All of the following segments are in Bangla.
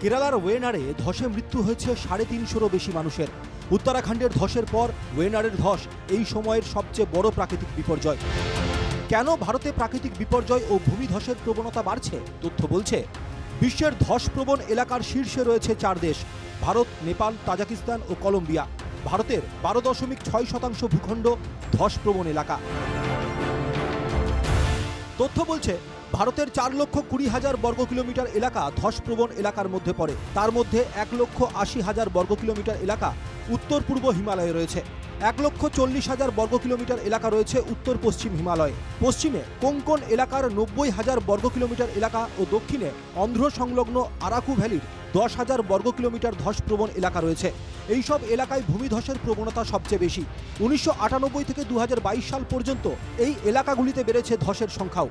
কেরালার ওয়েনারে ধসে মৃত্যু হয়েছে সাড়ে তিনশোরও বেশি মানুষের। উত্তরাখণ্ডের ধসের পর ওয়েনারের ধস এই সময়ের সবচেয়ে বড় প্রাকৃতিক বিপর্যয়। কেন ভারতে প্রাকৃতিক বিপর্যয় ও ভূমিধসের প্রবণতা বাড়ছে? তথ্য বলছে, বিশ্বের ধসপ্রবণ এলাকার শীর্ষে রয়েছে চার দেশ, ভারত, নেপাল, তাজাকিস্তান ও কলম্বিয়া। ভারতের বারো দশমিক ছয় শতাংশ ভূখণ্ড ধসপ্রবণ এলাকা। তথ্য বলছে ভারতের চার লক্ষ কুড়ি হাজার বর্গ কিলোমিটার এলাকা ধসপ্রবণ এলাকার মধ্যে পড়ে। তার মধ্যে এক লক্ষ আশি হাজার বর্গ কিলোমিটার এলাকা উত্তর পূর্ব হিমালয়ে রয়েছে। এক লক্ষ চল্লিশ হাজার বর্গ কিলোমিটার এলাকা রয়েছে উত্তর পশ্চিম হিমালয়ে। পশ্চিমে কোঙ্কন এলাকার নব্বই হাজার বর্গ কিলোমিটার এলাকা ও দক্ষিণে অন্ধ্র সংলগ্ন আরাকু ভ্যালির দশ হাজার বর্গ কিলোমিটার ধসপ্রবণ এলাকা রয়েছে। এইসব এলাকায় ভূমিধসের প্রবণতা সবচেয়ে বেশি। উনিশশো আটানব্বই থেকে দু হাজার বাইশ সাল পর্যন্ত এই এলাকাগুলিতে বেড়েছে ধসের সংখ্যাও।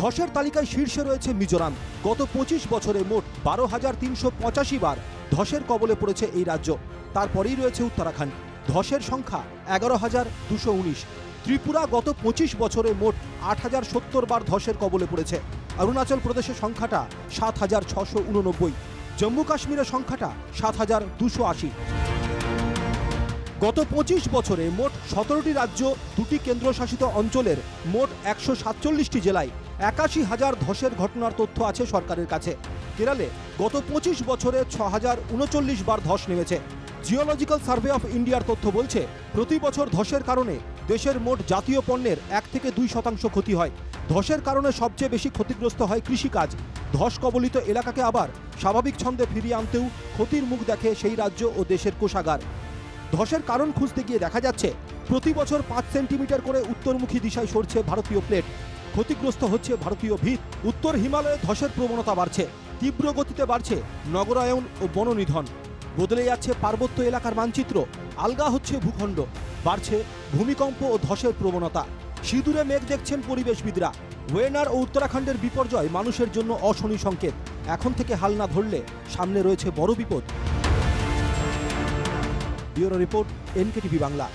ধসের তালিকায় শীর্ষে রয়েছে মিজোরাম। গত পঁচিশ বছরে মোট বারো হাজার তিনশো পঁচাশি বার ধসের কবলে পড়েছে এই রাজ্য। তারপরেই রয়েছে উত্তরাখণ্ড। ধসের সংখ্যা এগারো হাজার দুশো উনিশ। ত্রিপুরা গত পঁচিশ বছরে মোট আট হাজার সত্তর বার ধসের কবলে পড়েছে। অরুণাচল প্রদেশের সংখ্যাটা সাত হাজার ছশো উননব্বই। জম্মু কাশ্মীরের সংখ্যাটা সাত হাজার দুশো আশি। গত পঁচিশ বছরে মোট সতেরোটি রাজ্য, দুটি কেন্দ্রশাসিত অঞ্চলের মোট একশো সাতচল্লিশটি জেলায় একাশি হাজার ধসের ঘটনার তথ্য আছে সরকারের কাছে। কেরালে গত পঁচিশ বছরে ছ হাজার উনচল্লিশ বার ধস নেমেছে। জিওলজিক্যাল সার্ভে অফ ইন্ডিয়ার তথ্য বলছে, প্রতি বছর ধসের কারণে দেশের মোট জাতীয় পণ্যের এক থেকে দুই শতাংশ ক্ষতি হয়। ধসের কারণে সবচেয়ে বেশি ক্ষতিগ্রস্ত হয় কৃষিকাজ। ধস কবলিত এলাকাকে আবার স্বাভাবিক ছন্দে ফিরিয়ে আনতেও ক্ষতির মুখ দেখে সেই রাজ্য ও দেশের কোষাগার। ধসের কারণ খুঁজতে গিয়ে দেখা যাচ্ছে, প্রতি বছর পাঁচ সেন্টিমিটার করে উত্তরমুখী দিশায় সরছে ভারতীয় প্লেট। ক্ষতিগ্রস্ত হচ্ছে ভারতীয় ভিত। উত্তর হিমালয়ে ধসের প্রবণতা বাড়ছে, তীব্র গতিতে বাড়ছে নগরায়ন ও বননিধন বদলে যাচ্ছে পার্বত্য এলাকার মানচিত্র, আলগা হচ্ছে ভূখণ্ড, বাড়ছে ভূমিকম্প ও ধসের প্রবণতা। সিঁদুরে মেঘ দেখছেন পরিবেশবিদরা। ওয়েনার ও উত্তরাখণ্ডের বিপর্যয় মানুষের জন্য অশনি সংকেত। এখন থেকে হাল না ধরলে সামনে রয়েছে বড় বিপদ। Bureau report, NKTV Bangla.